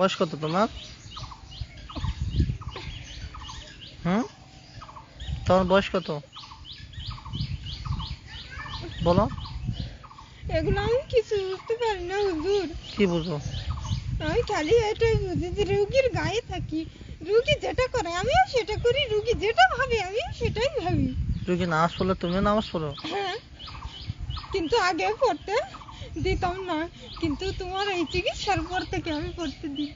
বয়স কত তোমার? হুম? তোমার বয়স কত? বলো। এগুলো আমি কিছু বুঝতে পারি না হুজুর। কি বুঝো? আমি খালি এটাই বুঝি যে রুগীর গায়ে থাকি রুগী যেটা করে আমিও সেটা করি রুগী যেটা ভাবে আমিও সেটাই ভাবি। রুগী নামাজ পড়লে তুমিও নামাজ পড়ো? হ্যাঁ কিন্তু আগে পড়তে দিতাম না কিন্তু তোমার এই চিকিৎসার পর থেকে আমি পড়তে দিই।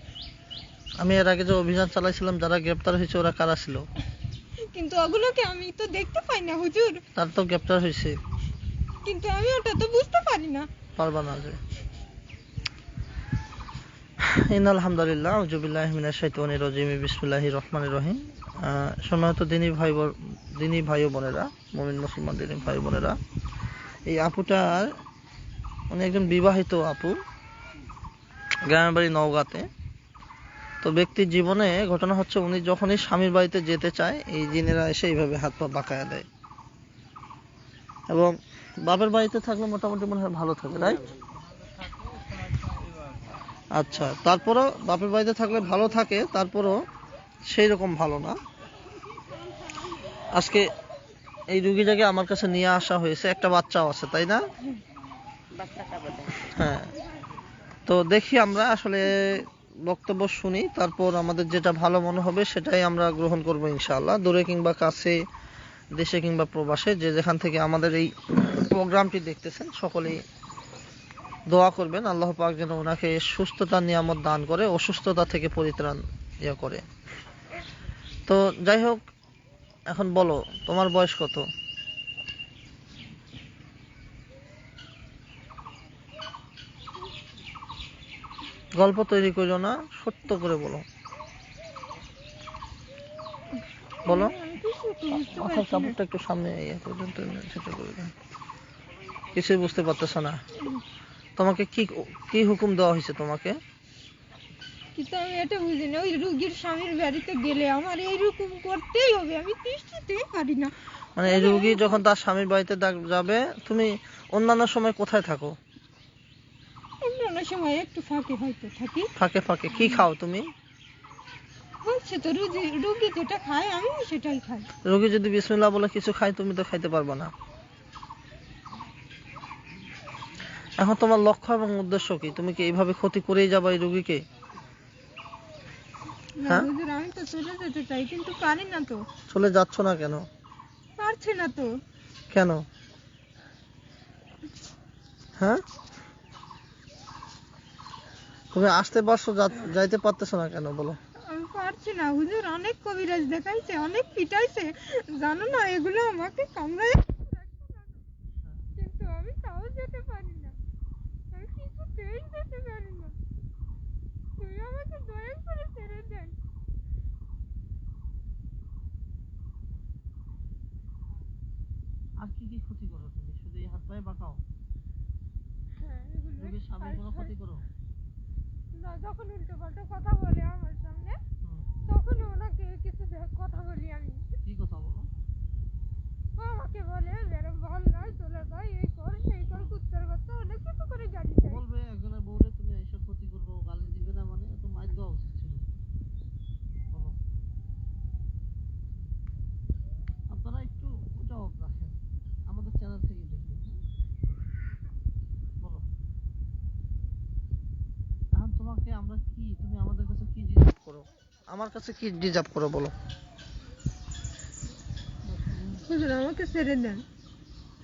আমি এর আগে যে অভিযান চালাইছিলাম যারা গ্রেপ্তার হয়েছে ওরা কারা ছিল? কিন্তু ওগুলোকে আমি তো দেখতে পাই না হুজুর। তার তো গ্রেপ্তার হয়েছে। কিন্তু আমি ওটা তো বুঝতে পারি না। পারবা না যে। ইন আলহামদুলিল্লাহ আউজুবিল্লাহ মিনাশ শাইতানির রাজিম বিসমিল্লাহির রহমানির রহিম। সম্মানিত দিনী ভাই দিনী ভাই ও বোনেরা মুমিন মুসলমান দিনী ভাই বোনেরা এই আপুটার উনি একজন বিবাহিত আপু, গ্রামের বাড়ি নওগাঁতে। তো ব্যক্তির জীবনে ঘটনা হচ্ছে উনি যখনই স্বামীর বাড়িতে যেতে চায়, এই জিনেরা এসে এইভাবে হাত পা বাঁকায়া দেয়। এবং বাপের বাড়িতে থাকলে মোটামুটি মনে হয় ভালো থাকে রাইট আচ্ছা তারপরও বাপের বাড়িতে থাকলে ভালো থাকে, তারপরও সেই রকম ভালো না। আজকে এই রুগীটাকে আমার কাছে নিয়ে আসা হয়েছে, একটা বাচ্চাও আছে, তাই না? হ্যাঁ। তো দেখি আমরা আসলে বক্তব্য শুনি, তারপর আমাদের যেটা ভালো মনে হবে সেটাই আমরা গ্রহণ করব ইনশাআল্লাহ। দূরে কিংবা কাছে, দেশে কিংবা প্রবাসে, যে যেখান থেকে আমাদের এই প্রোগ্রামটি দেখতেছেন, সকলেই দোয়া করবেন। আল্লাহ পাক যেন ওনাকে সুস্থতা, নিয়ামত দান করে, অসুস্থতা থেকে পরিত্রাণ ইয়ে করে। তো যাই হোক, এখন বলো, তোমার বয়স কত? গল্প তৈরি করো না সত্য করে বলো। বলো। মাথার কাপড়টা একটু সামনে ইয়ে পর্যন্ত সেটা করে। কিছুই বুঝতে পারতেছ না। তোমাকে কি কি হুকুম দেওয়া হয়েছে তোমাকে? কিন্তু আমি এটা বুঝি না ওই রুগীর স্বামীর বাড়িতে গেলে আমার এইরকম করতেই হবে আমি তিষ্ঠিতেই পারি না। মানে এই রুগী যখন তার স্বামীর বাড়িতে যাবে তুমি অন্যান্য সময় কোথায় থাকো? সময় একটু ফাঁকে হয়তো থাকি। ফাঁকে ফাঁকে কি খাও তুমি? বলছে তো রুগী রুগী যেটা খায় আমিও সেটাই খাই। রুগী যদি বিসমিল্লাহ বলে কিছু খায় তুমি তো খাইতে পারবে না। এখন তোমার লক্ষ্য এবং উদ্দেশ্য কি? তুমি কি এইভাবে ক্ষতি করেই যাবে এই রুগীকে? হ্যাঁ? হুজুর আমি তো চলে যেতে চাই কিন্তু পারি না তো। চলে যাচ্ছ না কেন? পারছি না তো। কেন? হ্যাঁ? তুমি আসতে পারছ যাইতে পারতেছো না কেন, বলো? আমি পারছি না, হুজুর, অনেক কবিরাজ দেখাইছে, অনেক পিটাইছে। জানো না, এগুলো আমাকে কামড়ায় কিন্তু আমি তাও যেতে পারি না আমি কিছুতেই যেতে পারি না তুমি আমাকে দয়া করে ছেড়ে দেন আর কি কি ক্ষতি করো তুমি শুধু এই হাত পায়ে বাঁকাও হ্যাঁ এগুলো রোগীর স্বামীর কোনো ক্ষতি করো না যখন উল্টো পাল্টা কথা বলে আমার সামনে হুম, তখন ওনাকে কিছু দে- কথা বলি আমি কি কথা বলো ও আমাকে বলে এরম ভালো নয় চলে যায় এই কর সেই কর কুত্তার কথা অনেক কিছু করে গালি দেয় বলবে একজনের বউরে তুমি এইসব ক্ষতি করব গালি দিবে না মানে এত মাইর দেওয়া উচিত ছিল বলো আপনারা একটু ওটা অফ রাখেন আমাদের চ্যানেল থেকে দেখবেন হ্যাঁ? বলো এখন তোমাকে আমরা কি তুমি আমাদের কাছে কি ডিজার্ভ করো আমার কাছে কি ডিজার্ভ করো বলো? হুজুর আমাকে ছেড়ে দেন।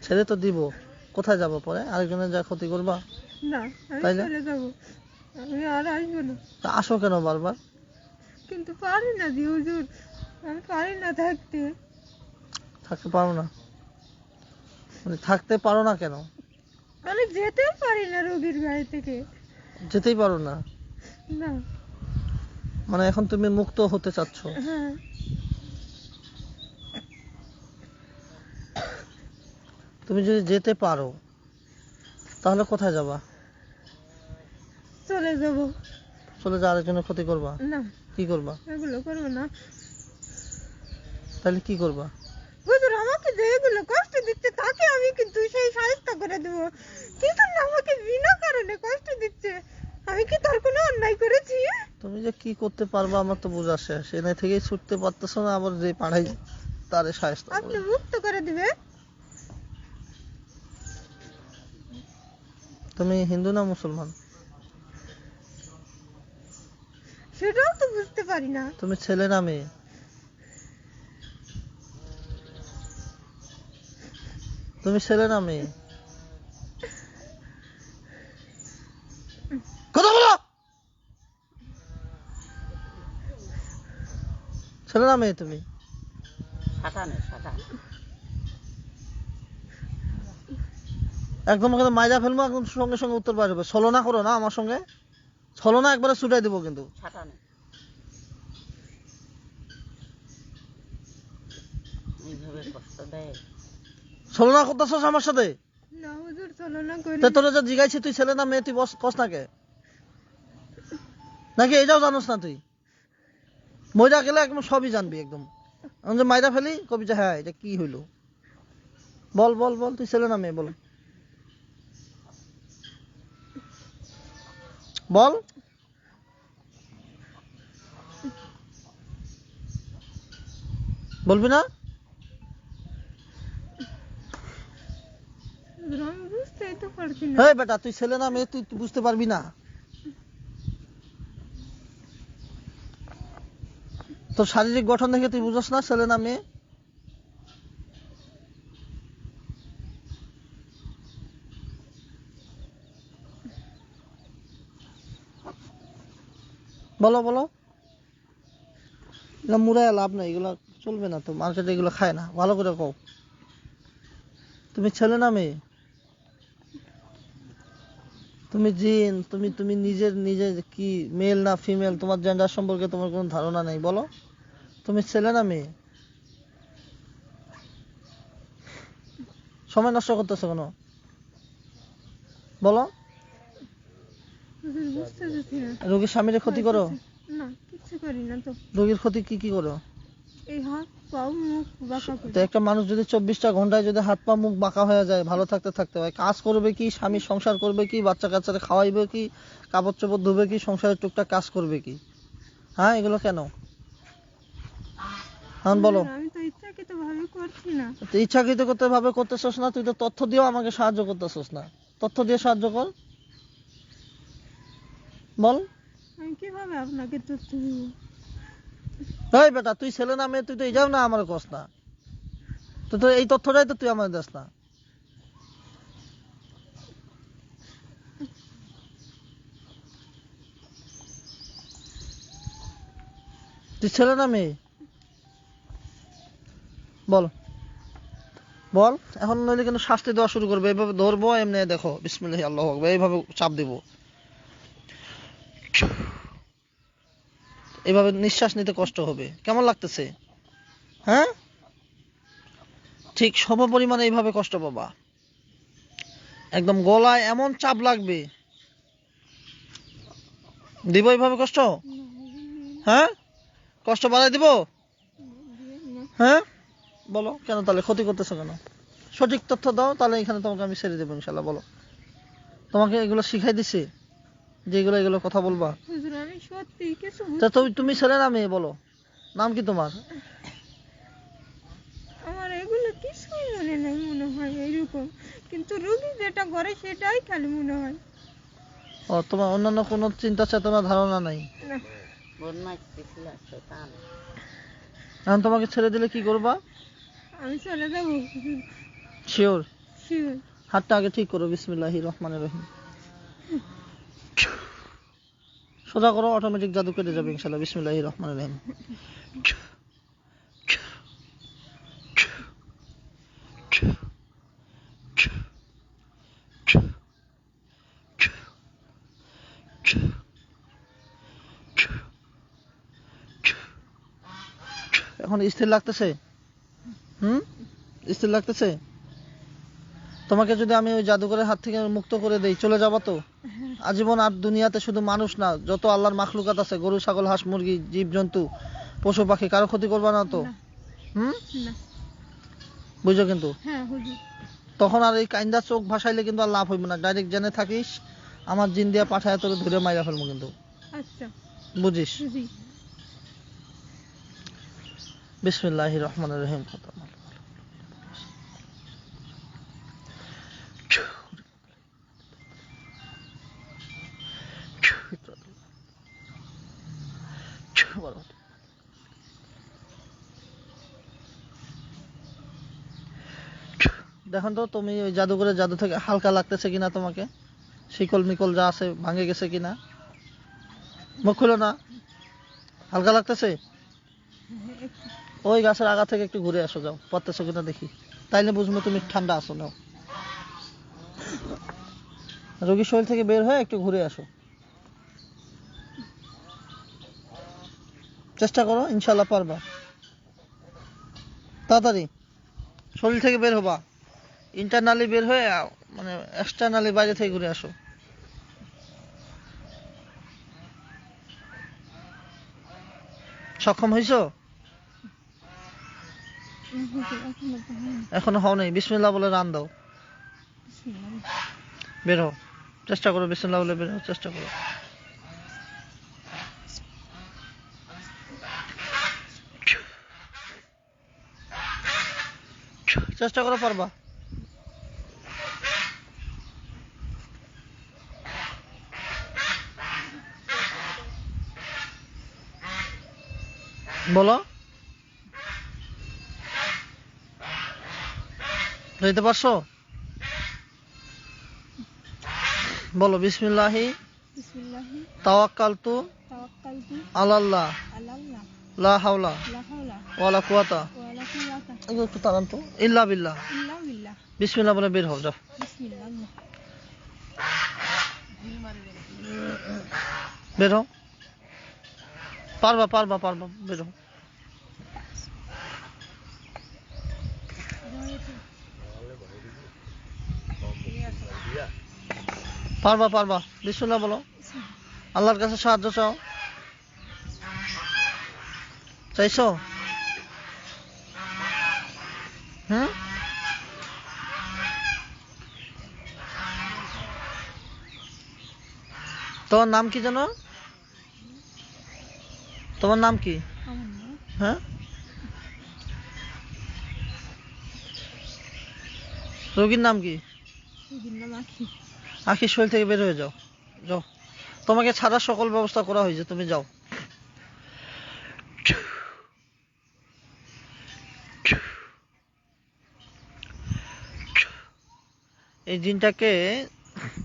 ছেড়ে তো দিব। কোথায় যাব পরে? আরেকজনের যা ক্ষতি করবা? না আমি তাই না? চলে যাব। আমি আর আসব না। তা আসো কেন বারবার? কিন্তু পারি না দি হুজুর। আমি পারি না থাকতে। থাকতে পারো না। মানে থাকতে পারো না কেন? আমি যেতেই পারি না রোগীর বাড়ি থেকে। যেতেই পারো না? না। মানে এখন তুমি মুক্ত হতে চাচ্ছ। হ্যাঁ। তুমি যদি যেতে পারো তাহলে কোথায় যাবা? চলে যাব। চলে যা আরেকজনের ক্ষতি করবা? না। কি করবা? এগুলো করব না। তাহলে কি করবা? হুজুর আমাকে যে এগুলো কষ্ট দিচ্ছে তাকে আমি কিন্তু সেই সাহায্য করে দেবো। কিন্তু না আমাকে বিনা কারণে কষ্ট দিচ্ছে। আমি কি তার কোনো অন্যায় করেছি? তুমি যে কি করতে পারব আমার তো বোঝা শেষ। এনে থেকেই ছুটতে পারতেছো না আবার যে পাঠাই তারে সাহায্য আপনি মুক্ত করে দিবে। তুমি হিন্দু না মুসলমান? সেটাও তো বুঝতে পারি না। তুমি ছেলে না মেয়ে? তুমি ছেলে না মেয়ে? ছেলে না মেয়ে তুমি? একদম ওখানে মাইজা ফেলব একদম সঙ্গে সঙ্গে উত্তর পারবে ছলনা করো না আমার সঙ্গে। ছলনা একবারে ছুটাই দেবো কিন্তু। ছলনা করতেছস আমার সাথে? তোরা যা জিগাইছি তুই ছেলে না মেয়ে তুই বস কস না কে নাকি এটাও জানোস না তুই? মইরা গেলে একদম সবই জানবি একদম। আমি যে মাইরা ফেলি কবি যে হ্যাঁ এটা কি হইল? বল বল বল তুই ছেলে না মেয়ে বল। বল। বলবি না? বেটা তুই ছেলে না মেয়ে তুই বুঝতে পারবি না। তোর শারীরিক গঠন দেখে তুই বুঝস না, ছেলে না মেয়ে? বলো বলো। এগুলো মুড়ায় লাভ নাই, এগুলো চলবে না তো, মার্কেটে এগুলো খায় না, ভালো করে কও। তুমি ছেলে না মেয়ে? তুমি জিন, তুমি তুমি নিজের নিজের কি, মেল না ফিমেল, তোমার জেন্ডার সম্পর্কে তোমার কোনো ধারণা নেই, বলো। তুমি ছেলে না মেয়ে? সময় নষ্ট করতেছো কেন? বলো। রোগীর স্বামীর ক্ষতি করো? না কিছু করি না তো। রোগীর ক্ষতি কি কি করো? এই হাত পাও মুখ বাঁকা তো একটা মানুষ যদি চব্বিশটা ঘন্টায় যদি হাত পা মুখ বাঁকা হয়ে যায় ভালো থাকতে থাকতে হয় কাজ করবে কি স্বামী সংসার করবে কি বাচ্চা কাচ্চারা খাওয়াইবে কি কাপড় চোপড় ধুবে কি সংসারের টুকটাক কাজ করবে কি? হ্যাঁ এগুলো কেন? এখন বলো। আমি তো ইচ্ছাকৃত ভাবে করছি না। তো ইচ্ছাকৃত করতে ভাবে করতেছস না তুই তো তথ্য দিয়েও আমাকে সাহায্য করতেছস না। তথ্য দিয়ে সাহায্য কর। বল। আমি কীভাবে আপনাকে তথ্য দিব? এই বেটা তুই ছেলে না মেয়ে তুই তো এটাও না আমার কস না। তুই তো এই তথ্যটাই তো তুই আমার দেস না। তুই ছেলে না মেয়ে? বল। বল, এখন নইলে কিন্তু শাস্তি দেওয়া শুরু করবে। এইভাবে ধরবো, এমনি দেখো, বিসমিল্লাহি, আল্লাহ আকবার, এইভাবে চাপ দিব। এভাবে নিঃশ্বাস নিতে কষ্ট হবে। কেমন লাগতেছে? হ্যাঁ? ঠিক সম পরিমাণে এইভাবে কষ্ট পাবা। একদম গলায় এমন চাপ লাগবে। দিব এইভাবে কষ্ট? হ্যাঁ? কষ্ট বাড়াই দিব? হ্যাঁ? বলো কেন তাহলে ক্ষতি করতেছো কেন? সঠিক তথ্য দাও তাহলে এখানে তোমাকে আমি ছেড়ে দেবো ইনশাল্লাহ বলো। তোমাকে এগুলো শিখাই দিছি যে এগুলো এগুলো কথা বলবা। হুজুর আমি সত্যি কিছু তা তুমি তুমি ছেলে না মেয়ে বলো। নাম কি তোমার? আমার এগুলো কিছুই মনে নাই মনে হয় এরকম কিন্তু রুগী যেটা করে সেটাই খালি মনে হয়। ও তোমার অন্যান্য কোনো চিন্তা চেতনা ধারণা নাই? না। এখন তোমাকে ছেড়ে দিলে কি করবা? আমি চলে যাব। শিওর শিওর হাতটা আগে ঠিক করো বিসমিল্লাহি রহমান রহিম। সোজা করো অটোমেটিক জাদু কেটে যাবে ইনশাল্লাহ বিসমিল্লাহি রহমান রহিম। এখন স্থির লাগতেছে? হুম? স্থির লাগতেছে? তোমাকে যদি আমি ওই জাদুঘরের হাত থেকে মুক্ত করে দেই চলে যাবা তো? আজীবন আর দুনিয়াতে শুধু মানুষ না যত আল্লাহর মাখলুকাত আছে গরু ছাগল হাঁস মুরগি জীব জন্তু পশু পাখি কারও ক্ষতি করবা না তো? হুম? বুঝো কিন্তু? হ্যাঁ তখন আর এই কাইন্দা চোখ ভাসাইলে কিন্তু আর লাভ হইবে না। ডাইরেক্ট জেনে থাকিস আমার জিন দিয়া পাঠায় তোর ধরে মাইরা ফেলব কিন্তু। আচ্ছা। বুঝিস? বিসমিল্লাহ রহমান রহিম দেখুন তো, তুমি ওই জাদুঘরের জাদু থেকে হালকা লাগতেছে কিনা তোমাকে? শিকল মিকল যা আছে, ভাঙে গেছে কিনা? মুখ খুলো না। হালকা লাগতেছে? ওই গাছের আগা থেকে একটু ঘুরে আসো, যাও। পারতেছো কিনা দেখি। তাইলে বুঝব তুমি ঠান্ডা আসো নাও রোগীর শরীর থেকে বের হয়ে একটু ঘুরে আসো। চেষ্টা করো ইনশাল্লাহ পারবা। তাড়াতাড়ি। শরীর থেকে বের হবা। ইন্টারনালি বের হয়ে মানে এক্সটার্নালি বাইরে থেকে ঘুরে আসো। সক্ষম হয়েছো এখনও হও নাই। বিসমিল্লাহ বলে রান দাও। বের হও। চেষ্টা করো, বিসমিল্লাহ বলে বের হও চেষ্টা করো। চেষ্টা করো, পারবা। বলো। যেতে পারছ? বলো বিসমিল্লাহি। তাওয়াক্কালতু আলাল্লাহ। লা হাওলা ওয়ালা কুওয়াতা। ওয়ালা কুওয়াতা। এগুলো একটু তাড়ান তো। ইল্লা বিল্লাহ। ইল্লা বিল্লাহ। বিসমিল্লাহ বলে বের হও যাও। বিসমিল্লাহ। বের হও। পারবা পারবা পারবা বের হও। পারবা পারবা। বিসমিল্লাহ বলো। আল্লাহর কাছে সাহায্য চাও। চাইছো? হুম তোমার নাম কি জানো তোমার নাম কি? হ্যাঁ? রোগীর নাম কি? রোগীর নাম আখি শরীর থেকে বের হয়ে যাও। যাও। তোমাকে ছাড়া সকল ব্যবস্থা করা হয়েছে, তুমি যাও। এই জিনটাকে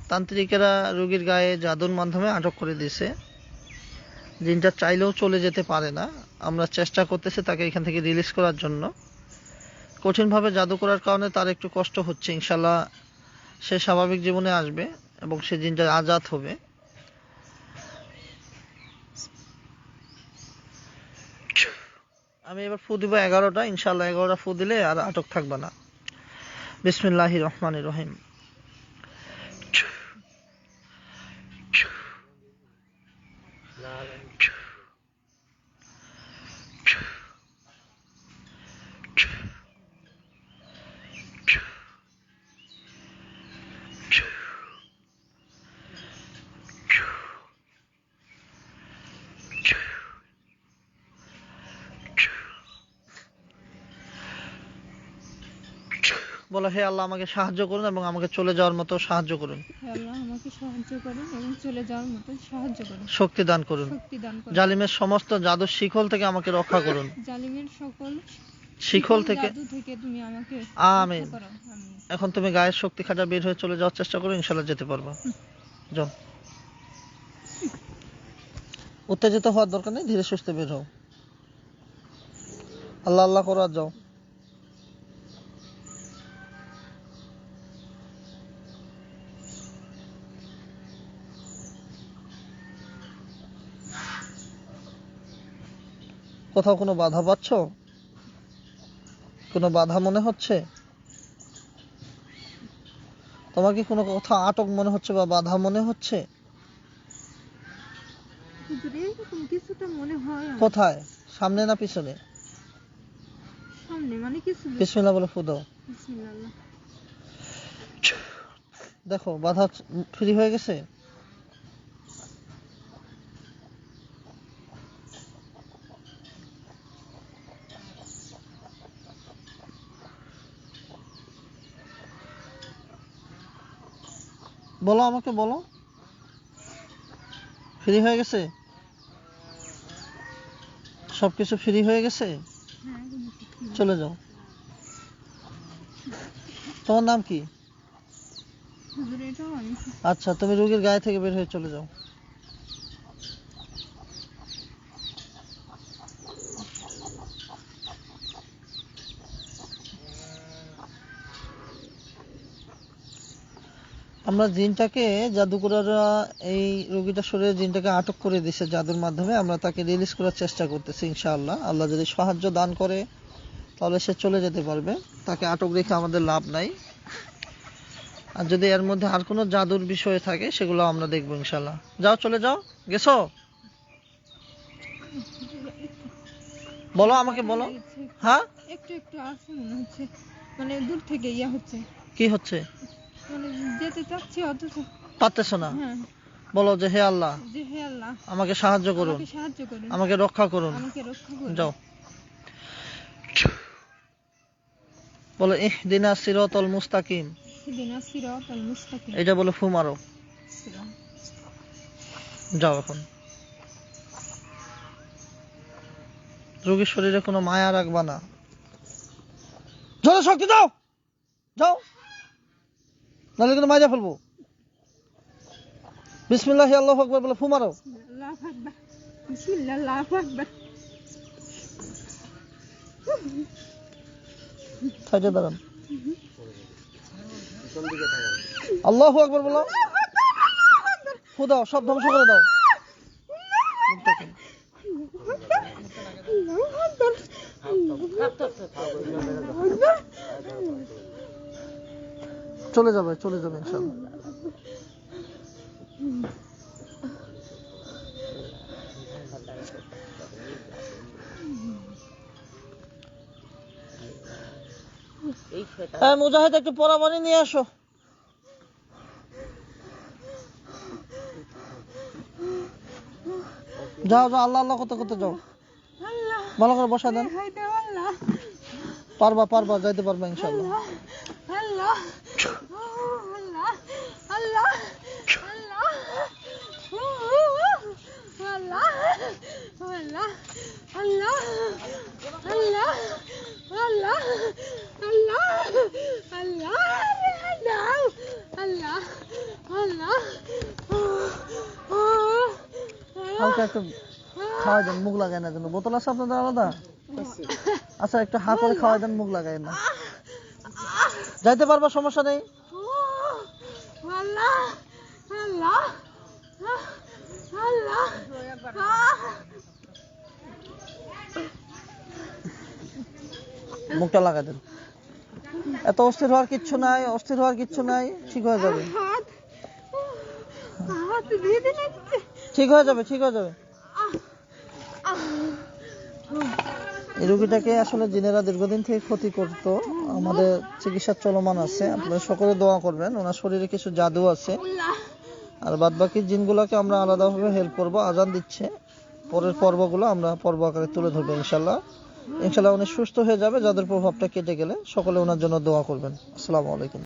তান্ত্রিকেরা রোগীর গায়ে জাদুর মাধ্যমে আটক করে দিয়েছে। জিনটা চাইলেও চলে যেতে পারে না। আমরা চেষ্টা করতেছি তাকে এখান থেকে রিলিজ করার জন্য। কঠিনভাবে জাদু করার কারণে তার একটু কষ্ট হচ্ছে, ইনশাল্লাহ সে স্বাভাবিক জীবনে আসবে এবং সে জিনটা আজাদ হবে। আমি এবার ফু দিব এগারোটা ইনশাল্লাহ এগারোটা ফু দিলে আর আটক থাকবে না। বিসমিল্লাহ রহমান রহিম। বলো হে আল্লাহ আমাকে সাহায্য করুন এবং আমাকে চলে যাওয়ার মতো সাহায্য করুন। শক্তি দান করুন। জালিমের সমস্ত জাদুর শিকল থেকে আমাকে রক্ষা করুন। জালিমের সকল শিকল থেকে জাদু আমিন। আমিন। এখন তুমি গায়ের শক্তি খাটা বের হয়ে চলে যাওয়ার চেষ্টা করো ইনশাল্লাহ যেতে পারব। যাও। উত্তেজিত হওয়ার দরকার নেই ধীরে সুস্থে বের হও। আল্লাহ আল্লাহ করো আর যাও। কোথাও কোনো বাধা পাচ্ছ? কোনো বাধা মনে হচ্ছে? তোমার কি কোনো কথা আটক মনে হচ্ছে বা বাধা মনে হচ্ছে? কোথায়? সামনে না পিছনে? সামনে মানে বিসমিল্লাহ বলে ফু দাও। দেখো বাধা ফ্রি হয়ে গেছে? বলো আমাকে বলো। ফ্রি হয়ে গেছে? সব কিছু ফ্রি হয়ে গেছে? চলে যাও। তোমার নাম কি? আচ্ছা তুমি রুগীর গায়ে থেকে বের হয়ে চলে যাও। আমরা জিনটাকে জাদুকররা এই রোগীটার শরীরে জিনটাকে আটক করে দিছে জাদুর মাধ্যমে আমরা তাকে রিলিজ করার চেষ্টা করতেছি ইনশাআল্লাহ। আল্লাহ যদি সাহায্য দান করে তাহলে সে চলে যেতে পারবে। তাকে আটক রেখে আমাদের লাভ নাই। আর যদি এর মধ্যে আর কোনো জাদুর বিষয় থাকে সেগুলো আমরা দেখব ইনশাল্লাহ যাও চলে যাও। গেছো? বলো আমাকে বলো। হ্যাঁ? একটু একটু আসছে মনে হচ্ছে। মানে দূর থেকে ইয়া হচ্ছে। কি হচ্ছে? মানে যেতে চাচ্ছি অথচ পারতেছো না? হ্যাঁ। বলো যে হে আল্লাহ যে হে আল্লাহ। আমাকে সাহায্য করুন। আমাকে সাহায্য করুন। আমাকে রক্ষা করুন। আমাকে রক্ষা করুন। যাও। বলো ইহদিনা সিরাতাল মুস্তাকিম। ইহদিনা সিরাতাল মুস্তাকিম। এটা বলে ফু মারো যাও এখন। রোগীর শরীরে কোনো মায়া রাখবা না। জনশক্তি দাও! যাও। নাহলে কিন্তু মাইজা ফেলব। বিসমিল্লাহ আল্লাহ আকবর বলে ফু মারো। আল্লাহু আকবার আল্লাহু আকবার সাইডে দাঁড়ান। আল্লাহ আকবর বলো। ফু দাও, সব ধ্বংস করে দাও। মুখটা খোলো। চলে যাবে চলে যাবে ইনশাল্লাহ হ্যাঁ মুজাহিদ একটু পরা পানি নিয়ে আসো। যাও যাও আল্লাহ আল্লাহ করতে করতে যাও। ভালো করে বসা দেন। পারবা পারবা যাইতে পারবা ইনশাল্লাহ একটু খাওয়াই দেন, মুখ লাগাই না জন্য বোতল আছে আপনাদের আলাদা? আচ্ছা একটু হা করে খাওয়াই দেন, মুখ লাগাই না। যাইতে পারবা, সমস্যা নেই। মুখটা লাগাই দেন। এত অস্থির হওয়ার কিচ্ছু নাই, অস্থির হওয়ার কিচ্ছু নাই, ঠিক হয়ে যাবে। হাত হাত ঠিক হয়ে যাবে, ঠিক হয়ে যাবে। এই রুগীটাকে আসলে জিনেরা দীর্ঘদিন থেকে ক্ষতি করতো, আমাদের চিকিৎসা চলমান আছে, আপনারা সকলে দোয়া করবেন, ওনার শরীরে কিছু জাদু আছে। আর বাদ বাকি জিনগুলোকে আমরা আলাদাভাবে হেল্প করব, আজান দিচ্ছে। পরের পর্বগুলো আমরা পর্ব আকারে তুলে ধরবো ইনশাল্লাহ ইনশাল্লাহ উনি সুস্থ হয়ে যাবে, যাদের প্রভাবটা কেটে গেলে সকলে ওনার জন্য দোয়া করবেন। আসসালামু আলাইকুম।